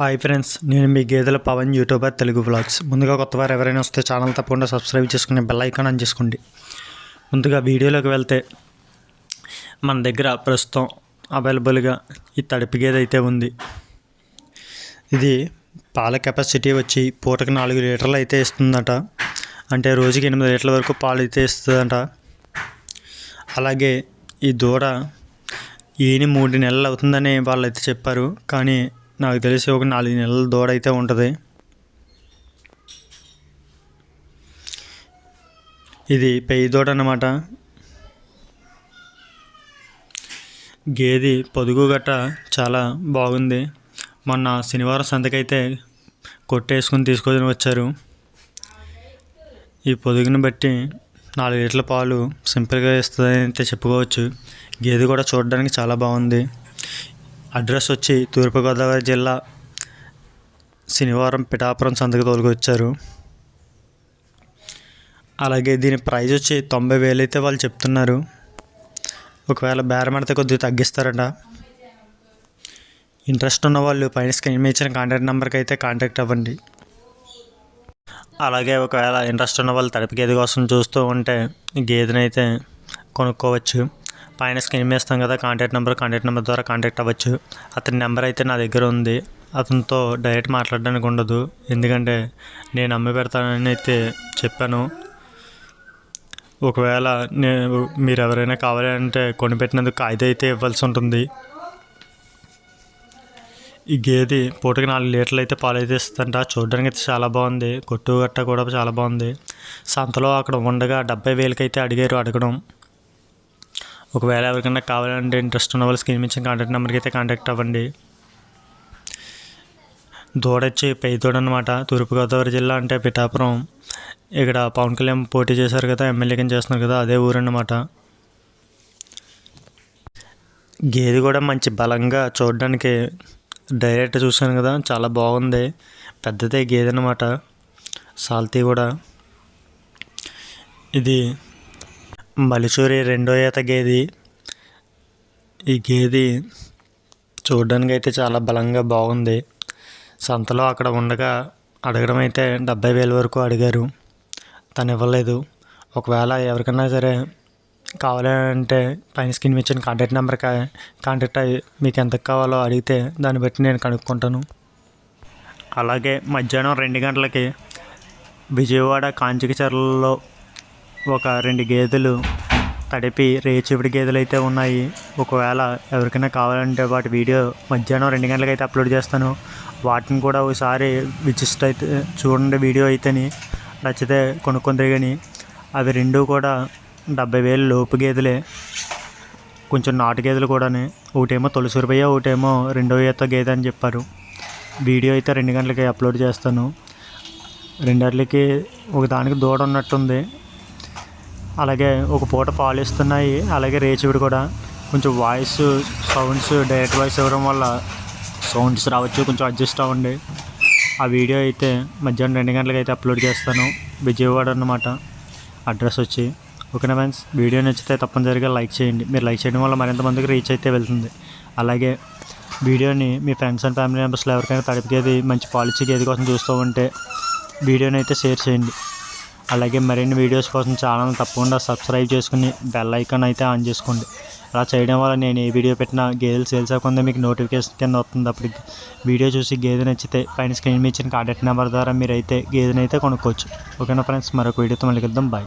Hi friends నేను మీ గేదెల Pawan YouTuber Telugu vlogs ముందుగా కొత్త వారు ఎవరైనా వస్తే ఛానల్ తప్పకుండా సబ్స్క్రైబ్ చేసుకుని బెల్ ఐకాన్ ఆన్ చేసుకోండి. ముందుగా వీడియోలోకి వెళ్తే మన దగ్గర ప్రస్తుతం అవైలబుల్గా ఈ తడిపి గేదె అయితే ఉంది. ఇది పాల కెపాసిటీ వచ్చి పూటకి నాలుగు లీటర్లు అయితే ఇస్తుందట. అంటే రోజుకి ఎనిమిది లీటర్ల వరకు పాలు అయితే ఇస్తుందంట. అలాగే ఈ దూడ ఈని మూడు నెలలు అవుతుందని వాళ్ళు అయితే చెప్పారు. కానీ నాకు తెలిసి ఒక నాలుగు నెలల దూడ అయితే ఉంటుంది. ఇది పెయ్యి దూడ అన్నమాట. గేది పొదుగు గట్ట చాలా బాగుంది. మొన్న శనివారం సంతకైతే కొట్టేసుకుని తీసుకొని వచ్చారు. ఈ పొదుగుని బట్టి నాలుగు లీటర్ల పాలు సింపుల్గా ఇస్తుందని అయితే చెప్పుకోవచ్చు. గేదె కూడా చూడడానికి చాలా బాగుంది. అడ్రస్ వచ్చి తూర్పుగోదావరి జిల్లా శనివారం పిఠాపురం సంతకు తోలుకొచ్చారు. అలాగే దీని ప్రైజ్ వచ్చి తొంభై వేలు అయితే వాళ్ళు చెప్తున్నారు. ఒకవేళ బేరమడితే కొద్దిగా తగ్గిస్తారట. ఇంట్రెస్ట్ ఉన్న వాళ్ళు పైన స్క్రీన్ మీద ఇచ్చిన కాంటాక్ట్ నెంబర్కి అయితే కాంటాక్ట్ అవ్వండి. అలాగే ఒకవేళ ఇంట్రెస్ట్ ఉన్న వాళ్ళు తడిపి గేదె కోసం చూస్తూ ఉంటే గేదెనైతే అయితే కొనుక్కోవచ్చు. పైన స్క్రీన్ వేస్తాం కదా కాంటాక్ట్ నెంబర్ కాంటాక్ట్ నెంబర్ ద్వారా కాంటాక్ట్ అవ్వచ్చు. అతని నెంబర్ అయితే నా దగ్గర ఉంది. అతనితో డైరెక్ట్ మాట్లాడడానికి ఉండదు. ఎందుకంటే నేను అమ్మి పెడతానని అయితే చెప్పాను. ఒకవేళ నేను మీరు ఎవరైనా కావాలి అంటే కొనిపెట్టినందుకు కాగితం అయితే ఇవ్వాల్సి ఉంటుంది. ఈ గేది పూటకి నాలుగు లీటర్లు అయితే పాలు అయితే ఇస్తుందంట. చూడడానికి అయితే చాలా బాగుంది. కొట్టు గట్ట కూడా చాలా బాగుంది. సంతలో అక్కడ ఉండగా డెబ్బై వేలకైతే అడిగారు అడగడం. ఒకవేళ ఎవరికైనా కావాలంటే ఇంట్రెస్ట్ ఉన్న వాళ్ళు స్క్రీన్ ఇచ్చిన కాంటాక్ట్ నెంబర్కి అయితే కాంటాక్ట్ అవ్వండి. దూడొచ్చి పై అనమాట తూర్పుగోదావరి జిల్లా అంటే పిఠాపురం. ఇక్కడ పవన్ కళ్యాణ్ పోటీ చేశారు కదా ఎమ్మెల్యే కింద చేస్తున్నారు కదా అదే ఊరు గేది గేదె కూడా మంచి బలంగా చూడడానికి డైరెక్ట్ చూశాను కదా చాలా బాగుంది. పెద్దదే గేదె అనమాట సాల్తీ కూడా. ఇది మలిచూరి రెండో ఈత గేది. ఈ గేది చూడడానికి అయితే చాలా బలంగా బాగుంది. సంతలో అక్కడ ఉండగా అడగడం అయితే డెబ్బై వేల వరకు అడిగారు. తను ఇవ్వలేదు ఒకవేళ ఎవరికైనా సరే కావాలంటే పైన స్కిన్ ఇచ్చిన కాంటాక్ట్ నెంబర్కి కాంటాక్ట్ అయ్యి మీకు ఎంత కావాలో అడిగితే దాన్ని బట్టి నేను కనుక్కుంటాను. అలాగే మధ్యాహ్నం రెండు గంటలకి విజయవాడ కాంచికచర్లలో ఒక రెండు గేదెలు తడిపి రేచివిడి గేదెలు అయితే ఉన్నాయి. ఒకవేళ ఎవరికైనా కావాలంటే వాటి వీడియో మధ్యాహ్నం రెండు గంటలకు అయితే అప్లోడ్ చేస్తాను. వాటిని కూడా ఒకసారి విజిస్ట్ అయితే చూడండి వీడియో అయితేని. నచ్చితే కొనుక్కుంది కానీ అవి రెండు కూడా డెబ్బై వేలు లోపు గేదెలే. కొంచెం నాటు గేదెలు కూడానే. ఒకటేమో తొలసూరు రూపాయ ఒకటేమో రెండో ఈత గేదె అని చెప్పారు. వీడియో అయితే రెండు గంటలకి అప్లోడ్ చేస్తాను. రెండట్లకి ఒక దానికి దూడ ఉన్నట్టుంది. అలాగే ఒక పూట పాలు ఇస్తున్నాయి అలాగే రేచివిడి కూడా కొంచెం వాయిస్ సౌండ్స్ డైరెక్ట్ వాయిస్ ఇవ్వడం వల్ల సౌండ్స్ రావచ్చు కొంచెం అడ్జస్ట్ అవ్వండి. ఆ వీడియో అయితే మధ్యాహ్నం రెండు గంటలకు అయితే అప్లోడ్ చేస్తాను. విజయవాడ అన్నమాట. అడ్రస్ వచ్చి ఓకేనా ఫ్రెండ్స్? వీడియో నచ్చితే తప్పనిసరిగా లైక్ చేయండి. మీరు లైక్ చేయడం వల్ల మరింత మందికి రీచ్ అయితే వెళ్తుంది. అలాగే వీడియోని మీ ఫ్రెండ్స్ అండ్ ఫ్యామిలీ మెంబర్స్లో ఎవరికైనా తడిపికేది మంచి పాలసీ గేది కోసం చూస్తూ ఉంటే వీడియోని అయితే షేర్ చేయండి. అలాగే మరిన్ని వీడియోస్ కోసం ఛానల్ తప్పకుండా సబ్స్క్రైబ్ చేసుకుని బెల్ ఐకాన్ అయితే ఆన్ చేసుకోండి. అలా చేయడం వల్ల నేను ఏ వీడియో పెట్టినా గేదెలు సేల్స్ అవ్వకుండా మీకు నోటిఫికేషన్ కింద వస్తుంది. అప్పుడు వీడియో చూసి గేదె నచ్చితే పైన స్క్రీన్ మీద ఇచ్చిన కాంటాక్ట్ నెంబర్ ద్వారా మీరు అయితే గేదెని అయితే కొనుక్కోవచ్చు ఓకేనా ఫ్రెండ్స్ మరొక వీడియోతో మళ్ళీ కలుద్దాం. బాయ్